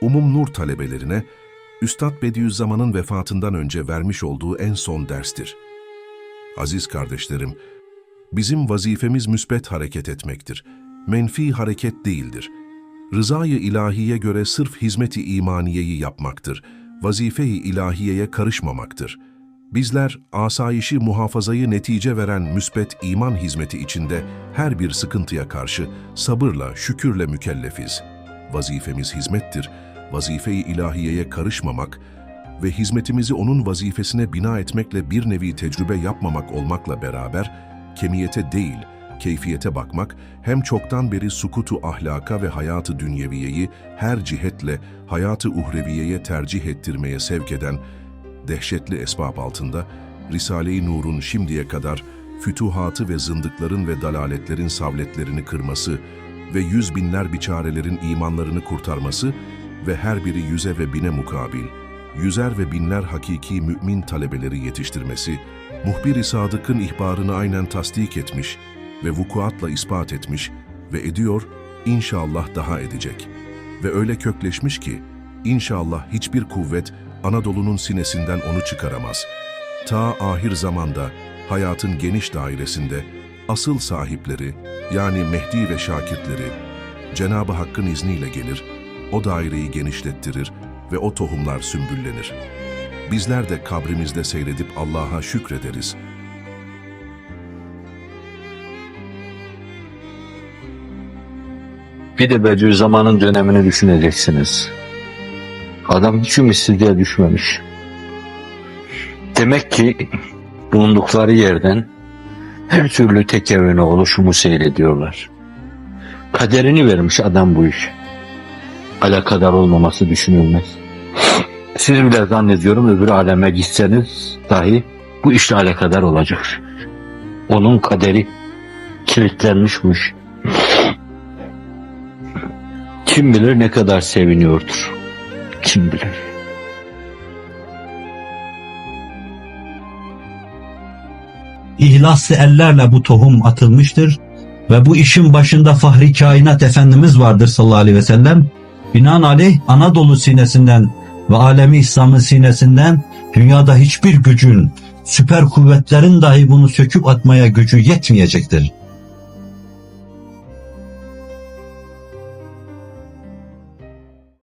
Umum Nur talebelerine Üstad Bediüzzaman'ın vefatından önce vermiş olduğu en son derstir. Aziz kardeşlerim, bizim vazifemiz müsbet hareket etmektir. Menfi hareket değildir. Rızayı ilahiye göre sırf hizmeti imaniyeyi yapmaktır. Vazife-i ilahiyeye karışmamaktır. Bizler asayişi muhafazayı netice veren müsbet iman hizmeti içinde her bir sıkıntıya karşı sabırla, şükürle mükellefiz. Vazifemiz hizmettir. Vazife-i ilahiyeye karışmamak ve hizmetimizi onun vazifesine bina etmekle bir nevi tecrübe yapmamak olmakla beraber, kemiyete değil, keyfiyete bakmak, hem çoktan beri sukutu ahlaka ve hayatı dünyeviyeyi her cihetle hayatı uhreviyeye tercih ettirmeye sevk eden dehşetli esbab altında, Risale-i Nur'un şimdiye kadar fütuhatı ve zındıkların ve dalaletlerin savletlerini kırması ve yüz binler biçarelerin imanlarını kurtarması ve her biri yüze ve bine mukabil, yüzer ve binler hakiki mümin talebeleri yetiştirmesi, muhbir-i sadıkın ihbarını aynen tasdik etmiş ve vukuatla ispat etmiş ve ediyor, inşallah daha edecek. Ve öyle kökleşmiş ki, inşallah hiçbir kuvvet Anadolu'nun sinesinden onu çıkaramaz. Ta ahir zamanda, hayatın geniş dairesinde, asıl sahipleri, yani Mehdi ve şakirtleri, Cenab-ı Hakk'ın izniyle gelir, o daireyi genişlettirir ve o tohumlar sümbüllenir. Bizler de kabrimizde seyredip Allah'a şükrederiz. Bir de Bediüzzaman'ın dönemini düşüneceksiniz. Adam hiç ümitsizliğe düşmemiş. Demek ki bulundukları yerden her türlü tekevvüne oluşumu seyrediyorlar. Kaderini vermiş adam bu iş. Alakadar olmaması düşünülmez. Siz bile zannediyorum öbür aleme gitseniz dahi bu işle alakadar olacak. Onun kaderi kilitlenmişmiş. Kim bilir ne kadar seviniyordur. Kim bilir. İhlaslı ellerle bu tohum atılmıştır ve bu işin başında Fahri Kainat Efendimiz vardır sallallahu aleyhi ve sellem. Binaenaleyh Anadolu sinesinden ve alemi İslam'ın sinesinden dünyada hiçbir gücün, süper kuvvetlerin dahi bunu söküp atmaya gücü yetmeyecektir.